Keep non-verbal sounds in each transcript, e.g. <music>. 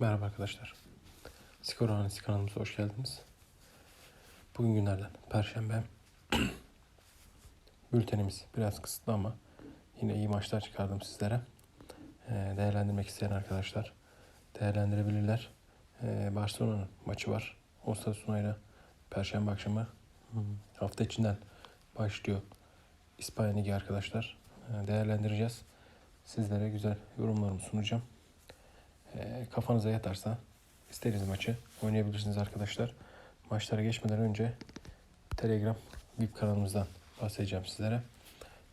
Merhaba arkadaşlar. Skor Analizi kanalımıza hoş geldiniz. Bugün günlerden Perşembe. <clears throat> Bültenimiz biraz kısıtlı ama yine iyi maçlar çıkardım sizlere. Ee, değerlendirmek isteyen arkadaşlar değerlendirebilirler. Ee, Barcelona'nın maçı var. Osasuna ile Perşembe akşamı hafta içinden başlıyor. İspanya Ligi arkadaşlar. Ee, değerlendireceğiz. Sizlere güzel yorumlarımı sunacağım. E, kafanıza yatarsa isteriz maçı oynayabilirsiniz arkadaşlar. Maçlara geçmeden önce Telegram VIP kanalımızdan bahsedeceğim sizlere.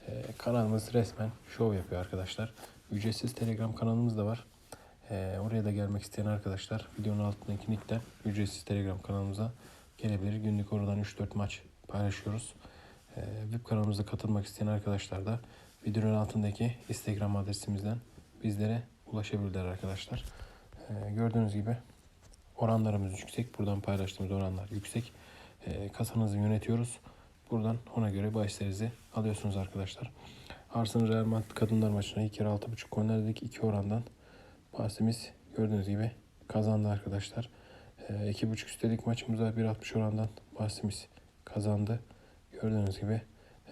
E, kanalımız resmen şov yapıyor arkadaşlar. Ücretsiz Telegram kanalımız da var. E, oraya da gelmek isteyen arkadaşlar videonun altındaki linkten ücretsiz Telegram kanalımıza gelebilir. Günlük oradan 3-4 maç paylaşıyoruz. E, VIP kanalımıza katılmak isteyen arkadaşlar da videonun altındaki Instagram adresimizden bizlere ulaşabilirler arkadaşlar. Ee, gördüğünüz gibi oranlarımız yüksek. Buradan paylaştığımız oranlar yüksek. Ee, kasanızı yönetiyoruz. Buradan ona göre bahislerinizi alıyorsunuz arkadaşlar. Arsenal Real Madrid kadınlar maçına ilk yarı 6.5 korner dedik. 2 orandan bahsimiz gördüğünüz gibi kazandı arkadaşlar. Ee, 2.5 üstelik maçımıza 1.60 orandan bahsimiz kazandı. Gördüğünüz gibi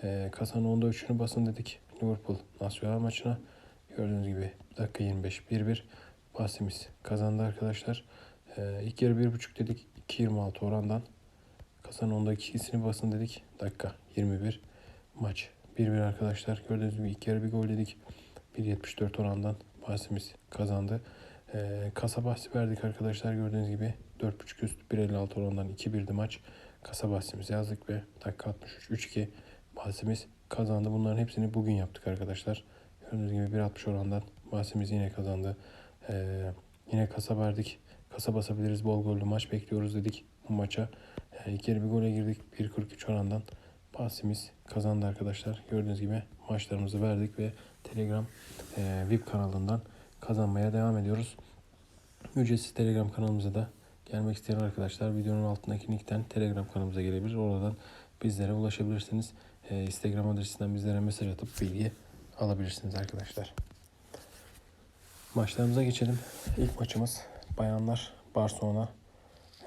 e, kasanın onda 3'ünü basın dedik. Liverpool Nasyonal maçına. Gördüğünüz gibi dakika 25 1-1 bahsimiz kazandı arkadaşlar. Ee, ilk yarı 1.5 dedik 2.26 orandan. Kasanın onda ikisini basın dedik. Dakika 21 maç 1-1 arkadaşlar. Gördüğünüz gibi ilk yarı bir gol dedik. 1.74 orandan bahsimiz kazandı. Ee, kasa bahsi verdik arkadaşlar gördüğünüz gibi 4.5 üst 1.56 orandan 2-1'di maç. Kasa bahsimiz yazdık ve dakika 63 3-2 bahsimiz kazandı. Bunların hepsini bugün yaptık arkadaşlar. Gördüğünüz gibi 1.60 orandan bahsimiz yine kazandı. Ee, yine kasa verdik. Kasa basabiliriz. Bol gollü maç bekliyoruz dedik bu maça. Ee, ilk yarı bir gole girdik. 1.43 orandan bahsimiz kazandı arkadaşlar. Gördüğünüz gibi maçlarımızı verdik ve Telegram e, VIP kanalından kazanmaya devam ediyoruz. Ücretsiz Telegram kanalımıza da gelmek isteyen arkadaşlar videonun altındaki linkten Telegram kanalımıza gelebilir. Oradan bizlere ulaşabilirsiniz. Ee, Instagram adresinden bizlere mesaj atıp bilgi alabilirsiniz arkadaşlar. Maçlarımıza geçelim. İlk maçımız Bayanlar Barcelona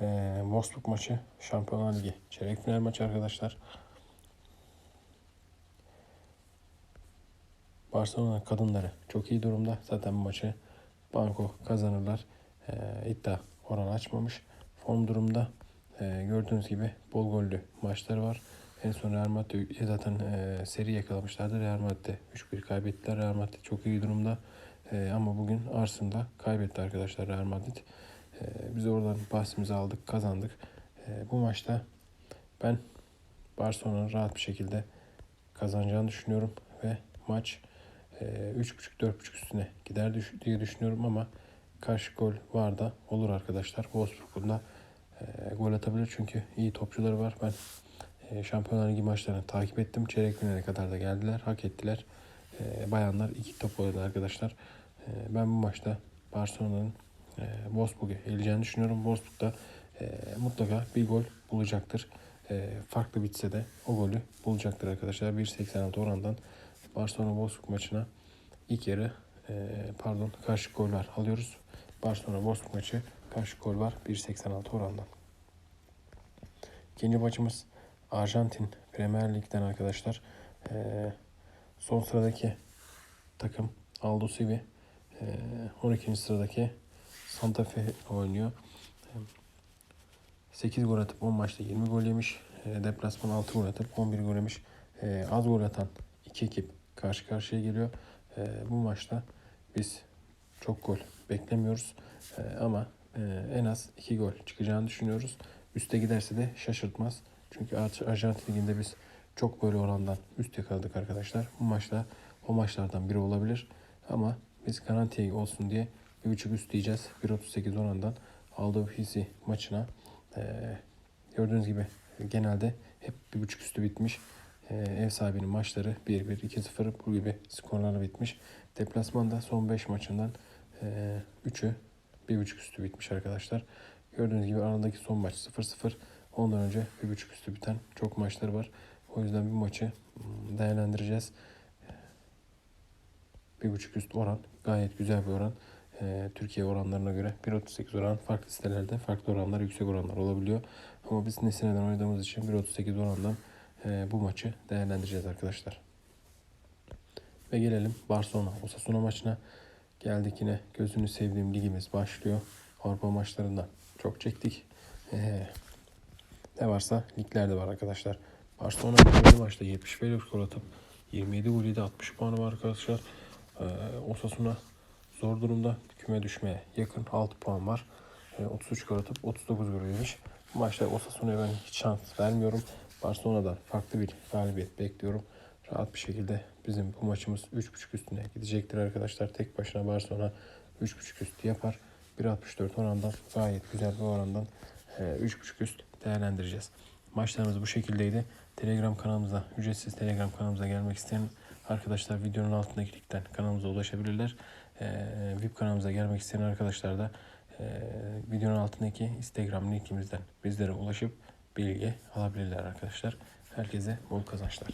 e, Wolfsburg maçı Şampiyonlar Ligi çeyrek final maçı arkadaşlar. Barcelona kadınları çok iyi durumda. Zaten bu maçı banko kazanırlar. E, iddia oran açmamış. Form durumda e, gördüğünüz gibi bol gollü maçları var. En son Real Madrid zaten e, seri yakalamışlardı. Real Madrid'de 3-1 kaybettiler. Real Madrid çok iyi durumda. E, ama bugün Arsenal'da kaybetti arkadaşlar Real Madrid. E, biz oradan bahsimizi aldık, kazandık. E, bu maçta ben Barcelona'nın rahat bir şekilde kazanacağını düşünüyorum ve maç e, 3.5-4.5 üstüne gider diye düşünüyorum ama karşı gol var da olur arkadaşlar. Wolfsburg'un da e, gol atabilir çünkü iyi topçuları var. Ben Şampiyonlar Ligi maçlarını takip ettim. Çeyrek finale kadar da geldiler. Hak ettiler. E, bayanlar iki top oynadı arkadaşlar. E, ben bu maçta Barcelona'nın e, Wolfsburg'u eleyeceğini düşünüyorum. Wolfsburg da e, mutlaka bir gol bulacaktır. E, farklı bitse de o golü bulacaktır arkadaşlar. 1.86 orandan Barcelona Wolfsburg maçına ilk yarı e, pardon karşı gol var alıyoruz. Barcelona Wolfsburg maçı karşı gol var 1.86 orandan. İkinci maçımız Arjantin Premier Lig'den arkadaşlar. Ee, son sıradaki takım Aldo Civi. Ee, 12. sıradaki Santa Fe oynuyor. Ee, 8 gol atıp 10 maçta 20 gol yemiş. Ee, deplasman 6 gol atıp 11 gol yemiş. Ee, az gol atan iki ekip karşı karşıya geliyor. Ee, bu maçta biz çok gol beklemiyoruz. Ee, ama e, en az 2 gol çıkacağını düşünüyoruz. Üste giderse de şaşırtmaz. Çünkü Ar- Arjantin Ligi'nde biz çok böyle orandan üst yakaladık arkadaşlar. Bu maçta o maçlardan biri olabilir. Ama biz garantiye olsun diye bir buçuk üst diyeceğiz. 1.38 orandan Aldo Fisi maçına eee, gördüğünüz gibi genelde hep bir buçuk üstü bitmiş. Eee, ev sahibinin maçları 1-1, 2-0 bu gibi skorlarla bitmiş. Deplasmanda son 5 maçından eee 3'ü bir buçuk üstü bitmiş arkadaşlar. Gördüğünüz gibi aradaki son maç 0-0. Ondan önce bir buçuk üstü biten çok maçlar var. O yüzden bir maçı hmm, değerlendireceğiz. Bir buçuk üst oran gayet güzel bir oran. e, Türkiye oranlarına göre 1.38 oran farklı sitelerde farklı oranlar yüksek oranlar olabiliyor. Ama biz Nesine'den oynadığımız için 1.38 orandan e, bu maçı değerlendireceğiz arkadaşlar. Ve gelelim Barcelona Osasuna maçına. Geldik yine gözünü sevdiğim ligimiz başlıyor. Avrupa maçlarından çok çektik. Ee, ne varsa liglerde var arkadaşlar. Barcelona bu maçta 75 gol atıp 27 gol yedi 60 puanı var arkadaşlar. Ee, Osasuna zor durumda küme düşmeye yakın 6 puan var. Ee, 33 gol atıp 39 gol yemiş. Bu maçta Osasuna'ya ben hiç şans vermiyorum. Barcelona'dan farklı bir galibiyet bekliyorum. Rahat bir şekilde bizim bu maçımız 3.5 üstüne gidecektir arkadaşlar. Tek başına Barcelona 3.5 üstü yapar. 1.64 orandan gayet güzel bir orandan 3.5 üst değerlendireceğiz. Maçlarımız bu şekildeydi. Telegram kanalımıza, ücretsiz Telegram kanalımıza gelmek isteyen arkadaşlar videonun altındaki linkten kanalımıza ulaşabilirler. E, VIP kanalımıza gelmek isteyen arkadaşlar da e, videonun altındaki Instagram linkimizden bizlere ulaşıp bilgi alabilirler arkadaşlar. Herkese bol kazançlar.